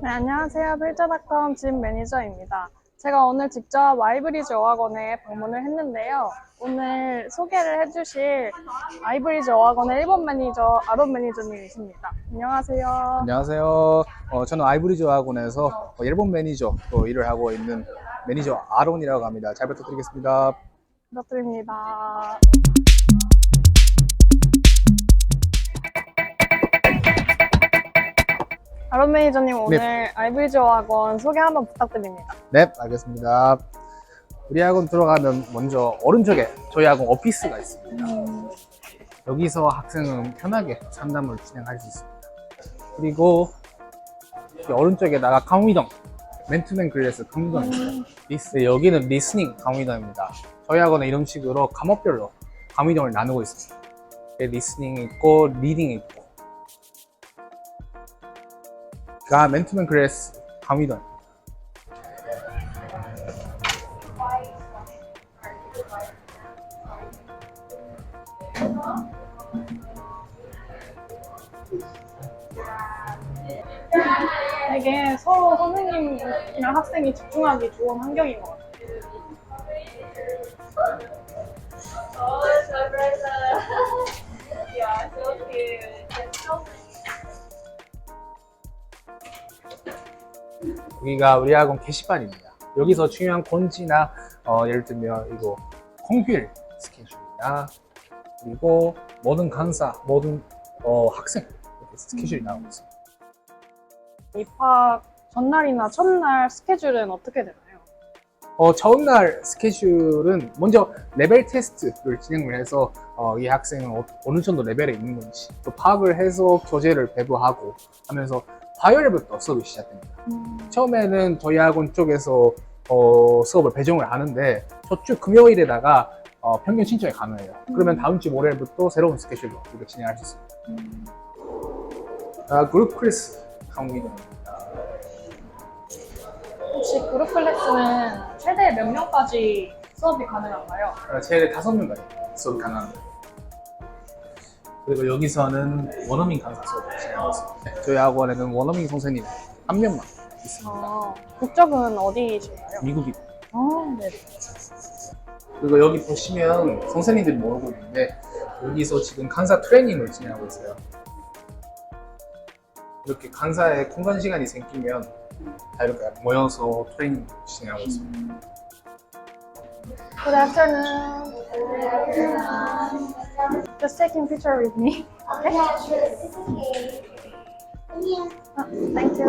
네, 안녕하세요. 필자닷컴 진 매니저입니다. 제가 오늘 직접 아이브리즈 어학원에 방문을 했는데요. 오늘 소개를 해주실 아이브리즈 어학원의 일본 매니저 아론 매니저님이십니다. 안녕하세요. 안녕하세요. 어, 저는 아이브리즈 학원에서 어, 일본 매니저 또 일을 하고 있는 매니저 아론이라고 합니다. 잘 부탁드리겠습니다. 부탁드립니다. 아론 매니저님 오늘 아이브리즈 어학원 소개 한번 부탁드립니다. 네, 알겠습니다. 우리 학원 들어가면 먼저 오른쪽에 저희 학원 오피스가 있습니다. 여기서 학생은 편하게 상담을 진행할 수 있습니다. 그리고 이 오른쪽에다가 강의동, 맨투맨 클래스 강의동입니다. 리스, 네, 여기는 리스닝 강의동입니다. 저희 학원은 이런 식으로 과목별로 강의동을 나누고 있습니다. 네, 리스닝 있고, 리딩 있고. 가 맨투맨 클래스 강의동. 되게 서로 선생님이랑 학생이 집중하기 좋은 환경인 것 같아요. 여기가 우리 학원 게시판입니다. 여기서 중요한 권지나 어, 예를 들면 이거 콩필 스케줄이나 그리고 모든 강사, 모든 어, 학생 이렇게 스케줄이 나오고 있습니다. 입학 전날이나 첫날 스케줄은 어떻게 되나요? 어, 처음 날 스케줄은 먼저 레벨 테스트를 진행을 해서 어, 이 학생은 어, 어느 정도 레벨에 있는 건지 또 파악을 해서 교재를 배부하고 하면서 화요일부터 수업이 시작됩니다. 처음에는 저희 학원 쪽에서 어, 수업을 배정을 하는데 저주 금요일에다가 어, 평균 신청이 가능해요. 그러면 다음 주 월요일부터 새로운 스케줄로 이렇게 진행할 수 있습니다. 아, 그룹 클래스 강의입니다. 혹시 그룹 클래스는 최대 몇 명까지 수업이 가능한가요? 어, 최대 다섯 명까지 수업이 가능합니다. 그리고 여기서는 원어민 강사 수업을 진행하고 있습니다. 네, 저희 학원에는 원어민 선생님 한 명만 있습니다. 아, 국적은 어디이신가요? 미국이. 아, 네. 그리고 여기 보시면 선생님들이 모르고 있는데 여기서 지금 강사 트레이닝을 진행하고 있어요. 이렇게 강사의 공간 시간이 생기면 다 이렇게 모여서 트레이닝 진행하고 있습니다. Good afternoon. Just taking picture with me. Okay? Ah, Thank you.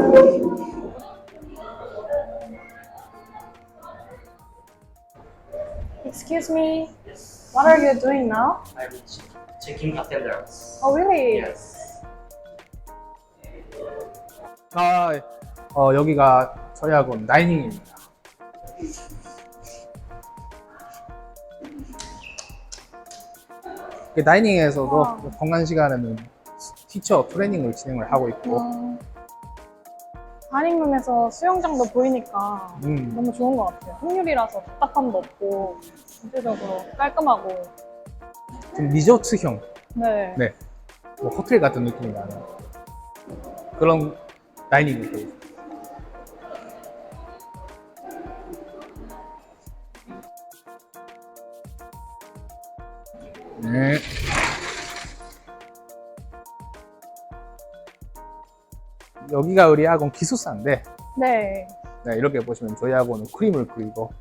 Excuse me. What are you doing now? I'm ch- checking attendance. Oh, really? Yes. 아, 어, 여기가 저희 학원 다이닝입니다. 그 다이닝에서도 와. 공간 시간에는 티처 트레이닝을 진행을 하고 있고, 음, 다닝룸에서 수영장도 보이니까 음, 너무 좋은 것 같아요. 확률이라서 답답함도 없고 전체적으로 깔끔하고. 좀 리조트형, 네. 네. 뭐 호텔 같은 느낌이 나는 그런 다이닝이 되어 네. 여기가 우리 학원 기숙사인데 네. 네, 이렇게 보시면 저희 학원은 크림을 그리고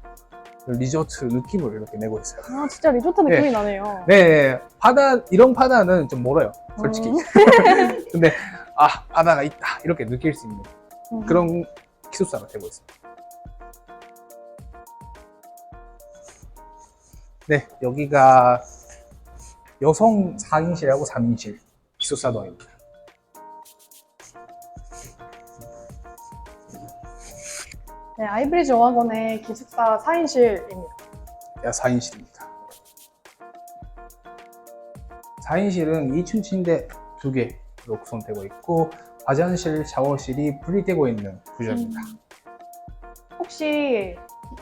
리조트 느낌을 이렇게 내고 있어요. 아, 진짜 리조트 느낌이 네. 나네요. 네, 바다 이런 바다는 좀 멀어요, 솔직히. 음. 근데 아 바다가 있다 이렇게 느낄 수 있는 음. 그런 기숙사가 되고 있습니다. 네, 여기가 여성 4인실하고 3인실 기숙사동입니다. 네, 아이브리지 어학원의 기숙사 4인실입니다. 야, 4인실입니다. 4인실은 2층 침대 2개로 구성되고 있고 화장실, 샤워실이 분리되고 있는 구조입니다. 혹시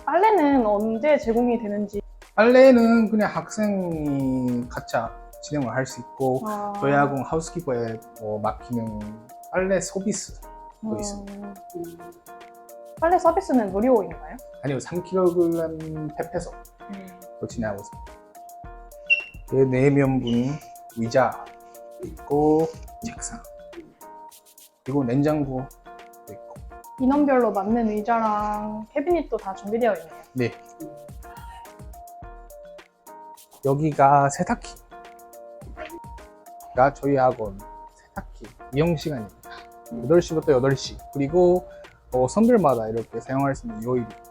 빨래는 언제 제공이 되는지 빨래는 그냥 학생이 각자 진행을 할 수 있고 아, 저희 학원 하우스키퍼에 뭐 맡기는 빨래 서비스 여기 있습니다. 음. 빨래 서비스는 무료인가요? 아니요, 3kg 탭해서 또 진행하고 있습니다. 그 내면분 의자 있고 책상 그리고 냉장고 있고 인원별로 맞는 의자랑 캐비닛도 다 준비되어 있네요. 네 여기가 세탁기가 저희 학원 세탁기 이용 시간입니다. 8시부터 8시 그리고 어, 선별마다 이렇게 사용할 수 있는 요일이 있습니다.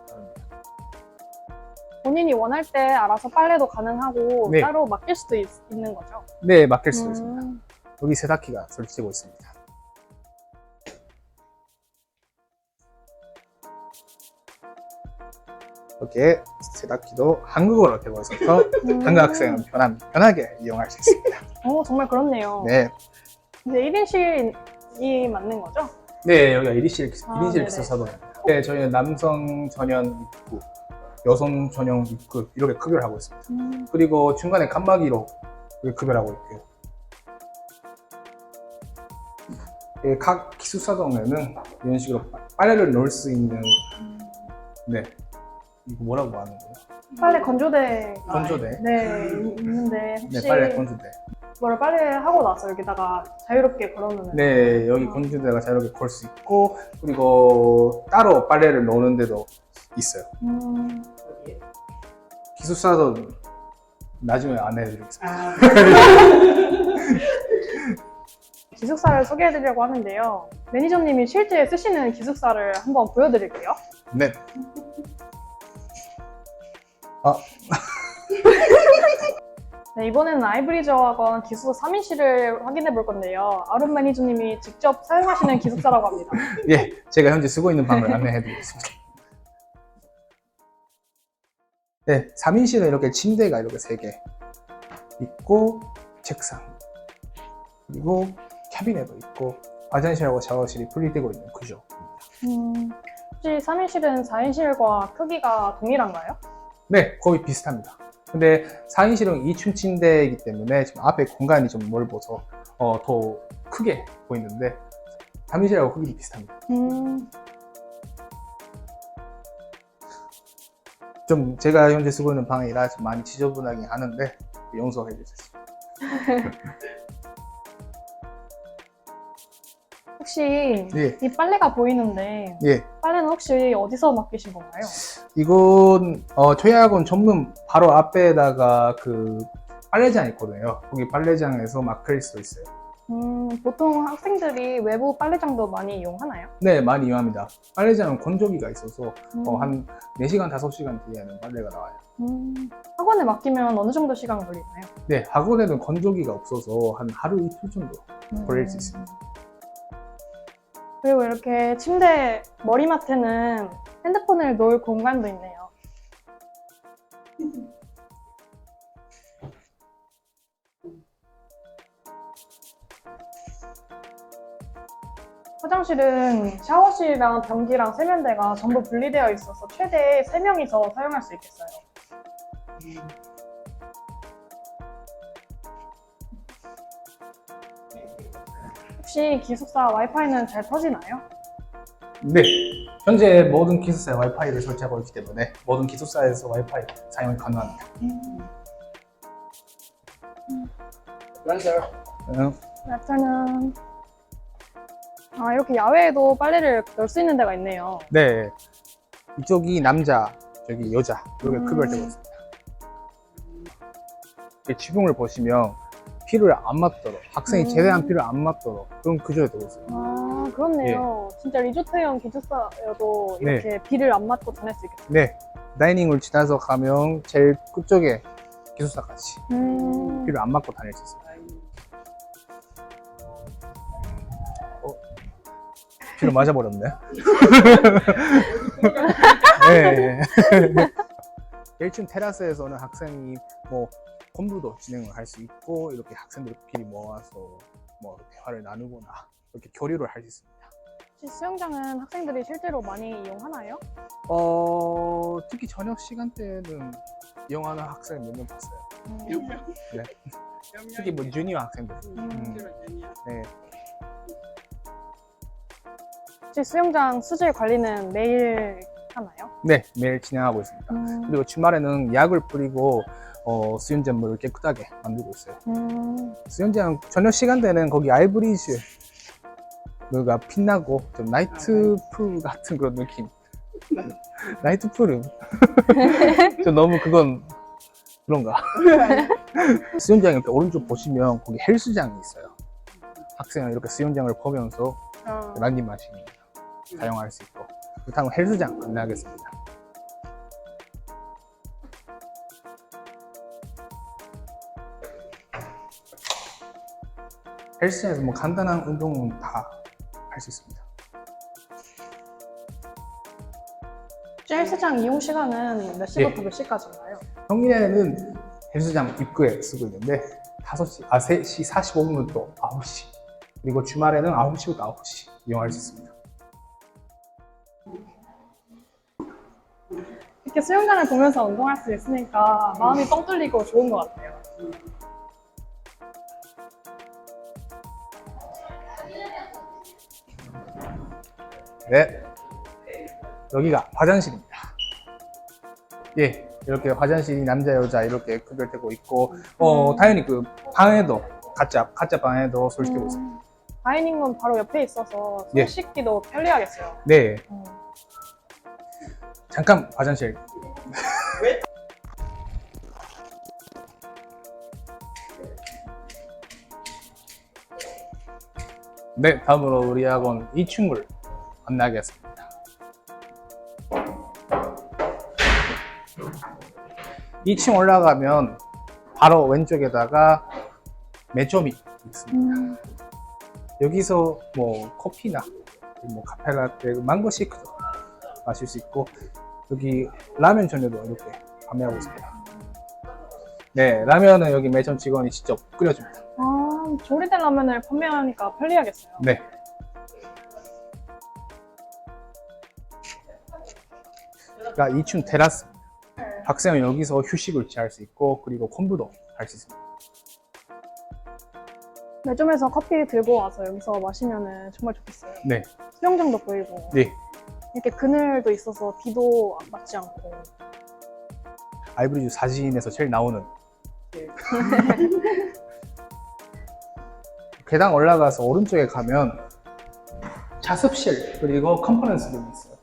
본인이 원할 때 알아서 빨래도 가능하고 네. 따로 맡길 수도 있, 는 거죠. 네 맡길 수 있습니다. 음, 여기 세탁기가 설치되고 있습니다. 이렇게 세탁기도 한국어로 배워서 음. 한국 학생은 편한, 편하게 이용할 수 있습니다. 어, 정말 그렇네요. 네. 이제 1인실이 맞는 거죠? 네, 여기가 1인실, 1인실 아, 기숙사도입니다. 네, 저희는 남성 전용 입구, 여성 전용 입구 이렇게 구별하고 있습니다. 음. 그리고 중간에 칸막이로 구별하고 있고요. 예, 각 기숙사동에는 이런 식으로 빨래를 놓을 수 있는 네, 이거 뭐라고 하는 거예요? 빨래 건조대. 건조대. 네, 있는데 혹시 네 빨래 건조대. 뭐를 빨래 하고 나서 여기다가 자유롭게 걸어놓는. 네 여기 건조대가 자유롭게 걸 수 있고 그리고 따로 빨래를 넣는 데도 있어요. 음, 기숙사도 나중에 안내해드리겠습니다. 기숙사를 소개해드리려고 하는데요. 매니저님이 실제 쓰시는 기숙사를 한번 보여드릴게요. 네. 아 네, 이번에는 아이브리저 학원 기숙사 3인실을 확인해 볼 건데요. 아름 매니저님이 직접 사용하시는 기숙사라고 합니다. 예, 제가 현재 쓰고 있는 방을 안내해 드리겠습니다. 네, 3인실은 이렇게 침대가 이렇게 3개 있고 책상 그리고 캐비넷도 있고 화장실하고 샤워실이 분리되고 있는 구조. 음, 혹시 3인실은 4인실과 크기가 동일한가요? 네, 거의 비슷합니다. 근데 4인실은 2층 침대이기 때문에 지금 앞에 공간이 좀 넓어서 어, 더 크게 보이는데 3인실하고 크기도 비슷합니다. 음, 좀 제가 현재 쓰고 있는 방이라 좀 많이 지저분하긴 하는데 용서해 주세요. 혹시 예, 이 빨래가 보이는데 예. 빨래는 혹시 어디서 맡기신 건가요? 이건 어, 저희 학원 전문 바로 앞에다가 그 빨래장 있거든요. 거기 빨래장에서 맡길 수 있어요. 음, 보통 학생들이 외부 빨래장도 많이 이용하나요? 네, 많이 이용합니다. 빨래장은 건조기가 있어서 음, 어, 한 4시간, 5시간 뒤에는 빨래가 나와요. 음, 학원에 맡기면 어느 정도 시간 걸리나요? 네, 학원에는 건조기가 없어서 한 하루 이틀 정도 음. 걸릴 수 있습니다. 그리고 이렇게 침대 머리맡에는 핸드폰을 놓을 공간도 있네요. 화장실은 샤워실이랑 변기랑 세면대가 전부 분리되어 있어서 최대 3명이서 사용할 수 있겠어요. 혹시 기숙사 와이파이는 잘 터지나요? 네, 현재 모든 기숙사에 와이파이를 설치하고 있기 때문에 모든 기숙사에서 와이파이 사용이 가능합니다. 음, afternoon. 아, 이렇게 야외에도 빨래를 넣을 수 있는 데가 있네요. 네, 이쪽이 남자, 저기 여자 이렇게 음.区別되고 있습니다. 이 지붕을 보시면 피를 안 맞도록 학생이 음. 최대한 피를 안 맞도록 그런 구조가 되고 있어요. 아, 그렇네요. 진짜 리조트형 기숙사여도 네. 이렇게 비를 안 맞고 다닐 수 있겠어요. 네, 다이닝을 지나서 가면 제일 끝쪽에 기숙사까지 음, 피를 안 맞고 다닐 수 있습니다. 어, 피를 맞아버렸네. 네. 1층 테라스에서는 학생이 뭐 공부도 진행을 할 수 있고 이렇게 학생들끼리 모아서 뭐 대화를 나누거나 이렇게 교류를 할 수 있습니다. 혹시 수영장은 학생들이 실제로 많이 이용하나요? 어, 특히 저녁 시간대에는 이용하는 학생 몇 명 봤어요. 음, 특히 뭐 주니어 학생들. 음. 네. 혹시 수영장 수질 관리는 매일 하나요? 네, 매일 진행하고 있습니다. 음, 그리고 주말에는 약을 뿌리고 어, 수영장물을 깨끗하게 만들고 있어요. 음, 수영장 저녁 시간대는 거기 아이브리즈 가 빛나고 좀 나이트 풀 같은 그런 느낌. 나이트 풀은 좀 너무 그건 그런가. 수영장 이렇게 오른쪽 보시면 거기 헬스장이 있어요. 학생은 이렇게 수영장을 보면서 어, 런닝마신 사용할 수 있고 그렇다면 헬스장 안내하겠습니다. 헬스장에서 뭐 간단한 운동은 다 할 수 있습니다. 헬스장 이용 시간은 몇 시부터 예. 몇 시까지인가요? 평일에는 헬스장 입구에 쓰고 있는데 5시, 아 3시 45분부터 9시 그리고 주말에는 9시부터 9시 이용할 수 있습니다. 이렇게 수영장을 보면서 운동할 수 있으니까 마음이 뻥 뚫리고 좋은 것 같아요. 네. 여기가 화장실입니다. 예, 이렇게 화장실이 남자, 여자 이렇게 구별되고 있고, 어, 당연히 그 방에도, 가짜, 가짜 방에도 있습니다. 음, 다이닝은 바로 옆에 있어서 손 예. 씻기도 편리하겠어요. 네, 음. 잠깐 화장실. 네, 다음으로 우리 학원 2층을 안내하겠습니다. 이층 올라가면 바로 왼쪽에다가 매점이 있습니다. 음, 여기서 뭐 커피나 뭐 카페라떼, 망고 시크도 마실 수 있고 여기 라면 전혀도 이렇게 판매하고 있습니다. 네, 라면은 여기 매점 직원이 직접 끓여줍니다. 아, 조리된 라면을 판매하니까 편리하겠어요. 네. 그러니까 2층 테라스. 학생은 여기서 휴식을 취할 수 있고 그리고 공부도 할 수 있습니다. 매점에서 커피 들고 와서 여기서 마시면 정말 좋겠어요. 네, 수영장도 보이고 네. 이렇게 그늘도 있어서 비도 맞지 않고 아이브리즈 사진에서 제일 나오는 계단 올라가서 오른쪽에 가면 자습실 그리고 컨퍼런스 룸이 있어요.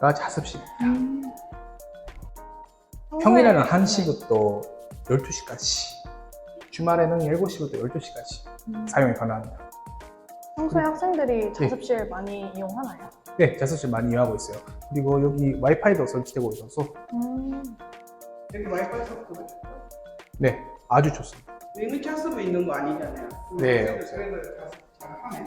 가 자습실. 평일에는 1시부터 12시까지, 주말에는 7시부터 12시까지 음, 사용이 가능합니다. 평소에 학생들이 자습실 많이 이용하나요? 네, 자습실 많이 이용하고 있어요. 그리고 여기 와이파이도 설치되고 있어서 음, 여기 와이파이 서브 네, 아주 좋습니다. 여기 자습이 있는 거 아니잖아요. 네. 그래서 자습 잘하네.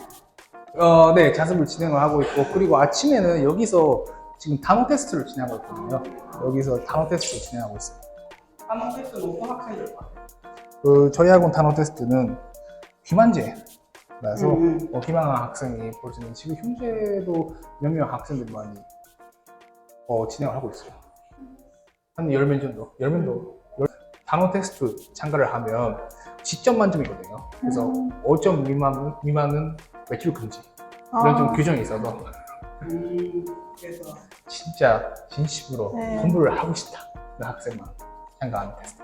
어, 네, 자습을 진행을 하고 있고, 그리고 아침에는 여기서 지금 단어 테스트를 진행하고 있거든요. 여기서 단어 테스트를 진행하고 있어요. 한번 테스트 놓고 학생들 봐. 그 저희 학원 단어 테스트는 비만제 라서 음, 음. 어, 비만한 학생이 볼 수 있는 지금 현재도 몇명 학생들이 많이 어, 진행을 하고 있어요. 한 10명 정도, 10명 정도. 단어 테스트 참가를 하면 10점 만점이거든요. 그래서 음. 5점 미만은, 미만은 외출 금지. 이런 좀 아, 규정이 있어서 음, 그래서 진짜 진심으로 네. 공부를 하고 싶다. 그 학생만 참가하는 테스트.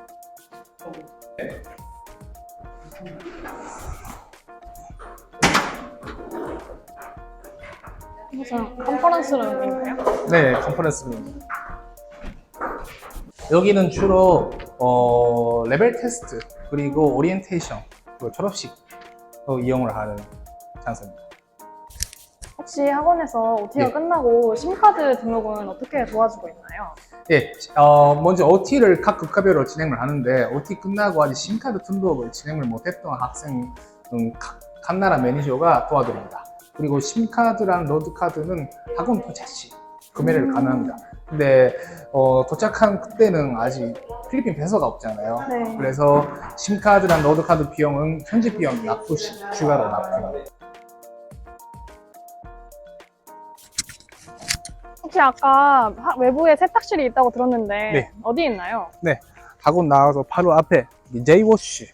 무슨 컨퍼런스 룸인가요? 네, 컨퍼런스 룸. 여기는 주로 어, 레벨 테스트 그리고 오리엔테이션 그리고 졸업식 어, 이용을 하는 장소입니다. 혹시 학원에서 OT가 예. 끝나고 심카드 등록은 어떻게 도와주고 있나요? 예, 어, 먼저 OT를 각 국가별로 진행을 하는데 OT 끝나고 아직 심카드 등록을 진행을 못했던 학생은 각, 각 나라 매니저가 도와드립니다. 그리고 심카드랑 로드카드는 학원 도착 시 구매를 음. 가능합니다. 근데 어, 도착한 그때는 아직 필리핀 배서가 없잖아요. 네. 그래서 심카드랑 로드카드 비용은 현지 비용 납부 시 추가로 납부. 혹시 아까 하- 외부에 세탁실이 있다고 들었는데 네. 어디 있나요? 학원 나와서 바로 앞에 제이워시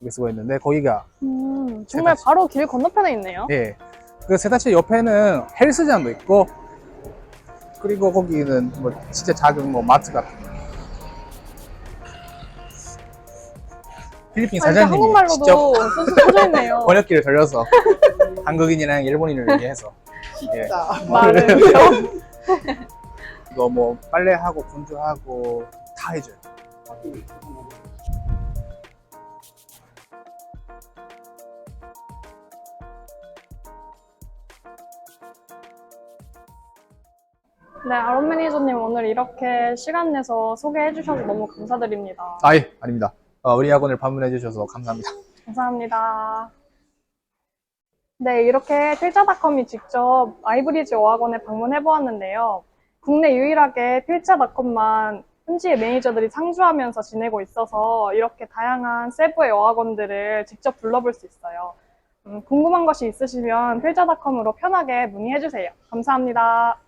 이렇게 쓰고 있는데 거기가 음, 정말 세다시. 바로 길 건너편에 있네요. 예. 그 세다치 옆에는 헬스장도 있고 그리고 거기는 뭐 진짜 작은 뭐 마트 같은 거. 필리핀 아, 사장님이 한국말로도 직접 써져 써져 있네요. 번역기를 돌려서 한국인이랑 일본인을 얘기해서 예. 말을. 이거 뭐 빨래하고 분주하고 다 해줘요. 네, 아론 매니저님 오늘 이렇게 시간 내서 소개해 주셔서 너무 감사드립니다. 아예 아닙니다. 어, 우리 학원을 방문해 주셔서 감사합니다. 감사합니다. 네, 이렇게 필자닷컴이 직접 아이브리지 어학원에 방문해 보았는데요. 국내 유일하게 필자닷컴만 현지의 매니저들이 상주하면서 지내고 있어서 이렇게 다양한 세부의 어학원들을 직접 불러볼 수 있어요. 음, 궁금한 것이 있으시면 필자닷컴으로 편하게 문의해 주세요. 감사합니다.